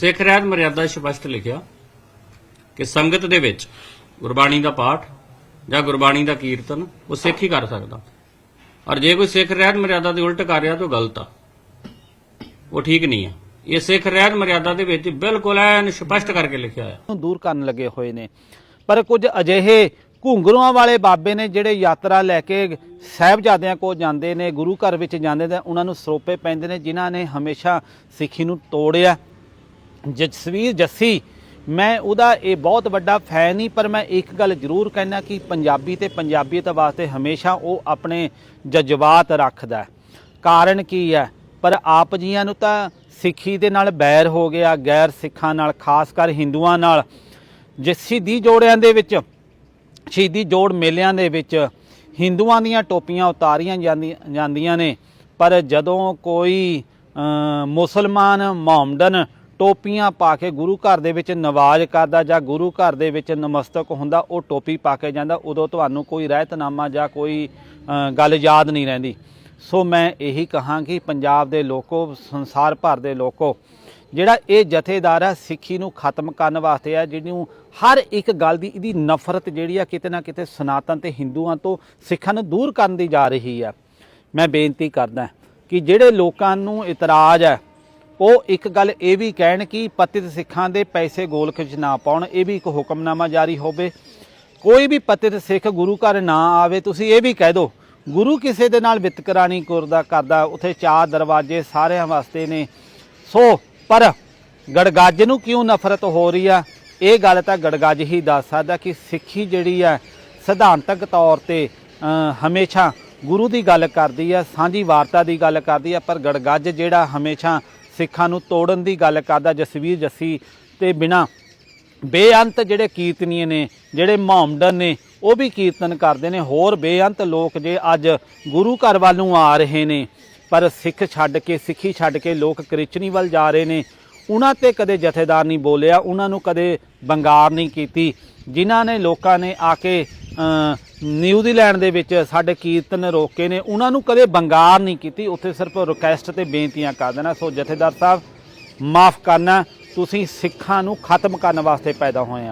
ਸਿੱਖ ਰਹਿਤ ਮਰਿਆਦਾ 'ਚ ਸਪਸ਼ਟ ਲਿਖਿਆ ਕਿ ਸੰਗਤ ਦੇ ਵਿੱਚ ਗੁਰਬਾਣੀ ਦਾ ਪਾਠ ਜਾਂ ਗੁਰਬਾਣੀ ਦਾ ਕੀਰਤਨ ਉਹ ਸਿੱਖ ਹੀ ਕਰ ਸਕਦਾ। ਔਰ ਜੇ ਕੋਈ ਸਿੱਖ ਰਹਿਤ ਮਰਿਆਦਾ ਦੇ ਉਲਟ ਕਰ ਰਿਹਾ ਤਾਂ ਉਹ ਗਲਤ ਆ। ਉਹ ਠੀਕ ਨਹੀਂ ਆ। ਇਹ ਸਿੱਖ ਰਹਿਤ ਮਰਿਆਦਾ ਦੇ ਵਿੱਚ ਬਿਲਕੁਲ ਐਨ ਸਪਸ਼ਟ ਕਰਕੇ ਲਿਖਿਆ ਹੈ ਨੂੰ ਦੂਰ ਕਰਨ ਲੱਗੇ ਹੋਏ ਨੇ। ਪਰ ਕੁਝ ਅਜਿਹੇ ਘੁੰਗਰੂਆਂ ਵਾਲੇ ਬਾਬੇ ਨੇ ਜਿਹੜੇ ਯਾਤਰਾ ਲੈ ਕੇ ਸਾਹਿਬਜ਼ਾਦਿਆਂ ਕੋਲ ਜਾਂਦੇ ਨੇ, ਗੁਰੂ ਘਰ ਵਿੱਚ ਜਾਂਦੇ ਨੇ, ਉਹਨਾਂ ਨੂੰ ਸਰੋਪੇ ਪੈਂਦੇ ਨੇ, ਜਿਨ੍ਹਾਂ ਨੇ ਹਮੇਸ਼ਾ ਸਿੱਖੀ ਨੂੰ ਤੋੜਿਆ। ਜਸਵੀਰ ਜੱਸੀ, ਮੈਂ ਉਹਦਾ ਇਹ ਬਹੁਤ ਵੱਡਾ ਫੈਨ ਨਹੀਂ ਪਰ ਮੈਂ ਇੱਕ ਗੱਲ ਜ਼ਰੂਰ ਕਹਿਣਾ ਕਿ ਪੰਜਾਬੀ ਤੇ ਪੰਜਾਬੀਅਤ ਵਾਸਤੇ ਹਮੇਸ਼ਾ ਉਹ ਆਪਣੇ ਜਜ਼ਬਾਤ ਰੱਖਦਾ ਕਾਰਨ ਕੀ ਹੈ? ਪਰ ਆਪ ਜੀਆਂ ਨੂੰ ਤਾਂ ਸਿੱਖੀ ਦੇ ਨਾਲ ਬੈਰ ਹੋ ਗਿਆ, ਗੈਰ ਸਿੱਖਾਂ ਨਾਲ, ਖਾਸ ਕਰ ਹਿੰਦੂਆਂ ਨਾਲ। ਜੇ ਸ਼ਹੀਦੀ ਜੋੜਿਆਂ ਦੇ ਵਿੱਚ, ਸ਼ਹੀਦੀ ਜੋੜ ਮੇਲਿਆਂ ਦੇ ਵਿੱਚ ਹਿੰਦੂਆਂ ਦੀਆਂ ਟੋਪੀਆਂ ਉਤਾਰੀਆਂ ਜਾਂਦੀਆਂ ਜਾਂਦੀਆਂ ਨੇ, ਪਰ ਜਦੋਂ ਕੋਈ ਮੁਸਲਮਾਨ ਮੁਹੰਮਦਨ ਟੋਪੀਆਂ ਪਾ ਕੇ ਗੁਰੂ ਘਰ ਦੇ ਵਿੱਚ ਨਵਾਜ਼ ਕਰਦਾ ਜਾਂ ਗੁਰੂ ਘਰ ਦੇ ਵਿੱਚ ਨਮਸਤਕ ਹੁੰਦਾ, ਉਹ ਟੋਪੀ ਪਾ ਕੇ ਜਾਂਦਾ, ਉਦੋਂ ਤੁਹਾਨੂੰ ਕੋਈ ਰਹਿਤਨਾਮਾ ਜਾਂ ਕੋਈ ਗੱਲ ਯਾਦ ਨਹੀਂ ਰਹਿੰਦੀ। ਸੋ ਮੈਂ ਇਹੀ ਕਹਾਂ ਕਿ ਪੰਜਾਬ ਦੇ ਲੋਕੋ, ਸੰਸਾਰ ਭਰ ਦੇ ਲੋਕੋ, ਜਿਹੜਾ ਇਹ ਜਥੇਦਾਰ ਹੈ, ਸਿੱਖੀ ਨੂੰ ਖਤਮ ਕਰਨ ਵਾਸਤੇ ਆ ਜਿਹਨੂੰ ਹਰ ਇੱਕ ਗੱਲ ਦੀ ਇਹਦੀ ਨਫ਼ਰਤ ਜਿਹੜੀ ਆ ਕਿਤੇ ਨਾ ਕਿਤੇ ਸਨਾਤਨ ਤੇ ਹਿੰਦੂਆਂ ਤੋਂ ਸਿੱਖਾਂ ਨੂੰ ਦੂਰ ਕਰਨ ਦੀ ਜਾ ਰਹੀ ਆ ਮੈਂ ਬੇਨਤੀ ਕਰਦਾ ਕਿ ਜਿਹੜੇ ਲੋਕਾਂ ਨੂੰ ਇਤਰਾਜ਼ ਹੈ ਉਹ ਇੱਕ ਗੱਲ ਇਹ ਵੀ ਕਹਿਣ ਕਿ ਪਤਿਤ ਸਿੱਖਾਂ ਦੇ ਪੈਸੇ ਗੋਲਕ ਵਿੱਚ ਨਾ ਪਾਉਣ, ਇਹ ਵੀ ਇੱਕ ਹੁਕਮਨਾਮਾ ਜਾਰੀ ਹੋਵੇ। ਕੋਈ ਵੀ ਪਤਿਤ ਸਿੱਖ ਗੁਰੂ ਘਰ ਨਾ ਆਵੇ, ਤੁਸੀਂ ਇਹ ਵੀ ਕਹਿ ਦਿਓ, ਗੁਰੂ ਕਿਸੇ ਦੇ ਨਾਲ ਵਿਤਕਰਾ ਨਹੀਂ ਕਰਦਾ ਕਰਦਾ, ਉਥੇ ਚਾਰ ਦਰਵਾਜ਼ੇ ਸਾਰਿਆਂ ਵਾਸਤੇ ਨੇ। ਸੋ, ਪਰ ਗੜਗੱਜ ਨੂੰ ਕਿਉਂ ਨਫ਼ਰਤ ਹੋ ਰਹੀ ਆ? ਇਹ ਗੱਲ ਤਾਂ ਗੜਗੱਜ ਹੀ ਦੱਸ ਸਕਦਾ ਕਿ ਸਿੱਖੀ ਜਿਹੜੀ ਆ, ਸਿਧਾਂਤਕ ਤੌਰ ਤੇ ਹਮੇਸ਼ਾ ਗੁਰੂ ਦੀ ਗੱਲ ਕਰਦੀ ਆ, ਸਾਂਝੀ ਵਾਰਤਾ ਦੀ ਗੱਲ ਕਰਦੀ ਆ, ਪਰ ਗੜਗੱਜ ਜਿਹੜਾ ਹਮੇਸ਼ਾ ਸਿੱਖਾਂ ਨੂੰ ਤੋੜਨ ਦੀ ਗੱਲ ਕਰਦਾ ਜਸਵੀਰ ਜੱਸੀ ਤੇ ਬਿਨਾ ਬੇਅੰਤ ਜਿਹੜੇ ਕੀਰਤਨੀਏ ਨੇ, ਜਿਹੜੇ ਮੁਹੰਮਦਨ ਨੇ, ਉਹ ਵੀ ਕੀਰਤਨ ਕਰਦੇ ਨੇ। ਹੋਰ ਬੇਅੰਤ ਲੋਕ ਜੇ ਅੱਜ ਗੁਰੂ ਘਰ ਵੱਲ ਨੂੰ ਆ ਰਹੇ ਨੇ, ਪਰ ਸਿੱਖ ਛੱਡ ਕੇ, ਸਿੱਖੀ ਛੱਡ ਕੇ ਲੋਕ ਕ੍ਰਿਸਚਨੀ ਵੱਲ ਜਾ ਰਹੇ ਨੇ। ਉਹਨਾਂ ਤੇ ਕਦੇ ਜਥੇਦਾਰ ਨਹੀਂ ਬੋਲਿਆ, ਉਹਨਾਂ ਨੂੰ ਕਦੇ ਬੰਗਾਰ ਨਹੀਂ ਕੀਤੀ। ਜਿਨ੍ਹਾਂ ਨੇ ਲੋਕਾਂ ਨੇ ਆ ਕੇ ਨਿਊਜ਼ੀਲੈਂਡ ਦੇ ਵਿੱਚ ਸਾਡੇ ਕੀਰਤਨ ਰੋਕੇ ਨੇ। ਉਹਨਾਂ ਨੂੰ ਕਦੇ ਬੰਗਾਰ ਨਹੀਂ ਕੀਤੀ। ਉੱਥੇ ਸਿਰਫ ਰਿਕਵੈਸਟ ਤੇ ਬੇਨਤੀਆਂ ਕਰ ਦੇਣਾ। ਸੋ ਜਥੇਦਾਰ ਸਾਹਿਬ, ਮਾਫ ਕਰਨਾ। ਤੁਸੀਂ ਸਿੱਖਾਂ ਨੂੰ ਖਤਮ ਕਰਨ ਵਾਸਤੇ ਪੈਦਾ ਹੋਏ ਆ।